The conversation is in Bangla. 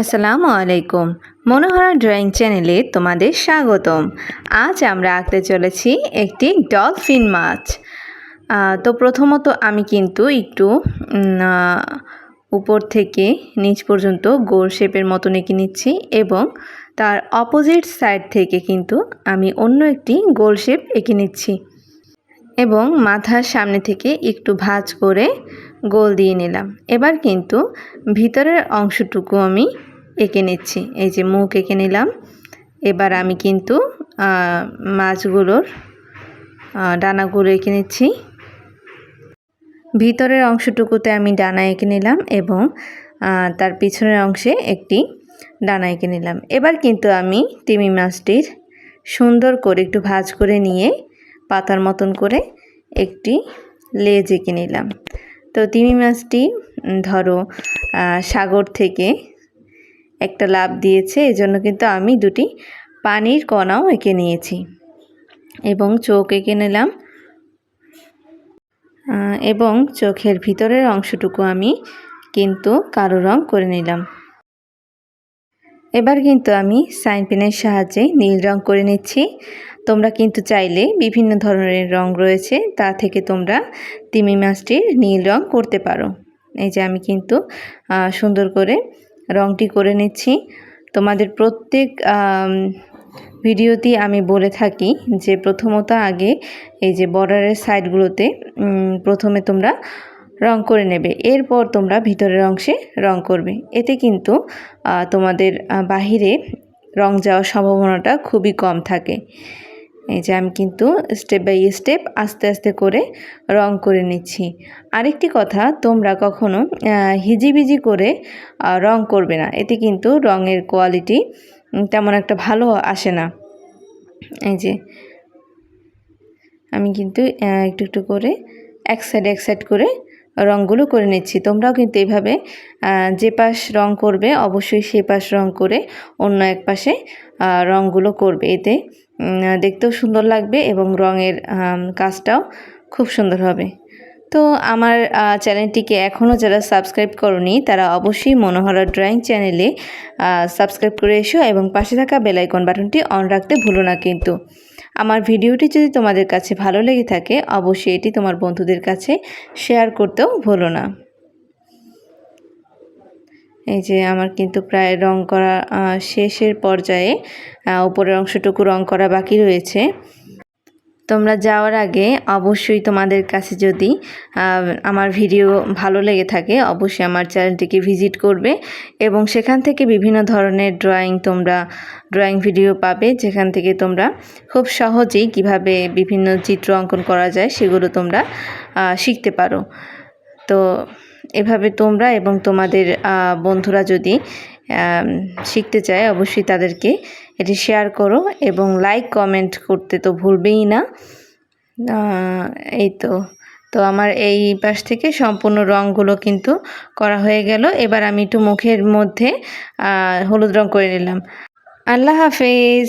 আসসালামু আলাইকুম। মনোহরা ড্রয়িং চ্যানেলে তোমাদের স্বাগতম। আজ আমরা আঁকতে চলেছি একটি ডলফিন মাছ। তো প্রথমত আমি কিন্তু একটু উপর থেকে নিচ পর্যন্ত গোল শেপের মতো এঁকে নিচ্ছি এবং তার অপোজিট সাইড থেকে কিন্তু আমি অন্য একটি গোল শেপ এঁকে নিচ্ছি। এবং মাথার সামনে থেকে একটু ভাজ করে গোল দিয়ে নিলাম। এবার কিন্তু ভিতরের অংশটুকু আমি এঁকে নিচ্ছি। এই যে মুখ এঁকে নিলাম। এবার আমি কিন্তু মাছগুলোর ডানাগুলো এঁকে নিচ্ছি। ভিতরের অংশটুকুতে আমি ডানা এঁকে নিলাম এবং তার পিছনের অংশে একটি ডানা এঁকে নিলাম। এবার কিন্তু আমি তিমি মাছটির সুন্দর করে একটু ভাজ করে নিয়ে পাতার মতন করে একটি লেজ এঁকে নিলাম। তো তিমি মাছটি ধরো সাগর থেকে একটা লাভ দিয়েছে, এজন্য কিন্তু আমি দুটি পানির কণাও এঁকে নিয়েছি এবং চোখ এঁকে নিলাম। এবং চোখের ভিতরের অংশটুকু আমি কিন্তু কালো রং করে নিলাম। এবার কিন্তু আমি সাইন পেনের সাহায্যে নীল রং করে নিচ্ছি। তোমরা কিন্তু চাইলে বিভিন্ন ধরনের রং রয়েছে, তা থেকে তোমরা তিমি মাছটির নীল রং করতে পারো। এই যে আমি কিন্তু সুন্দর করে রংটি করে নিচ্ছি। তোমাদের প্রত্যেক ভিডিওতেই আমি বলে থাকি যে প্রথমত আগে এই যে বর্ডারের সাইডগুলোতে প্রথমে তোমরা রং করে নেবে। এরপর তোমরা ভিতরের অংশে রং করবে। এতে কিন্তু তোমাদের বাহিরে রং যাওয়ার সম্ভাবনাটা খুবই কম থাকে। এই যে আমি কিন্তু স্টেপ বাই স্টেপ আস্তে আস্তে করে রং করে নিচ্ছি। আরেকটি কথা, তোমরা কখনো হিজিবিজি করে রং করবে না। এতে কিন্তু রঙের কোয়ালিটি তেমন একটা ভালো আসে না। এই যে, আমি কিন্তু একটু একটু করে এক সাইড এক সাইড করে রঙগুলো করে নিচ্ছি। তোমরাও কিন্তু এইভাবে যে পাশ রং করবে, অবশ্যই সে পাশ রং করে অন্য এক পাশে রঙগুলো করবে। এতে দেখতেও সুন্দর লাগবে এবং রঙের কাজটাও খুব সুন্দর হবে। তো আমার চ্যানেলটিকে এখনও যারা সাবস্ক্রাইব করনি, তারা অবশ্যই মনোহরা ড্রয়িং চ্যানেলে সাবস্ক্রাইব করে এসো এবং পাশে থাকা বেলাইকন বাটনটি অন রাখতে ভুলো না কিন্তু। আমার ভিডিওটি যদি তোমাদের কাছে ভালো লেগে থাকে, অবশ্যই এটি তোমার বন্ধুদের কাছে শেয়ার করতেও ভুলো না। এই যে আমার কিন্তু প্রায় রং করা শেষের পর্যায়ে উপরের অংশটুকু রং করা বাকি রয়েছে। তোমরা যাওয়ার আগে অবশ্যই তোমাদের কাছে যদি আমার ভিডিও ভালো লেগে থাকে, অবশ্যই আমার চ্যানেলটিকে ভিজিট করবে এবং সেখান থেকে বিভিন্ন ধরনের ড্রয়িং তোমরা ড্রয়িং ভিডিও পাবে, যেখান থেকে তোমরা খুব সহজেই কীভাবে বিভিন্ন চিত্র অঙ্কন করা যায় সেগুলো তোমরা শিখতে পারো। তো এভাবে তোমরা এবং তোমাদের বন্ধুরা যদি শিখতে চায়, অবশ্যই তাদেরকে এটি শেয়ার করো এবং লাইক কমেন্ট করতে তো ভুলবেই না। এই তো। তো আমার এই পাশ থেকে সম্পূর্ণ রঙগুলো কিন্তু করা হয়ে গেল। এবার আমি একটু মুখের মধ্যে হলুদ রং করে নিলাম। আল্লাহ হাফেজ।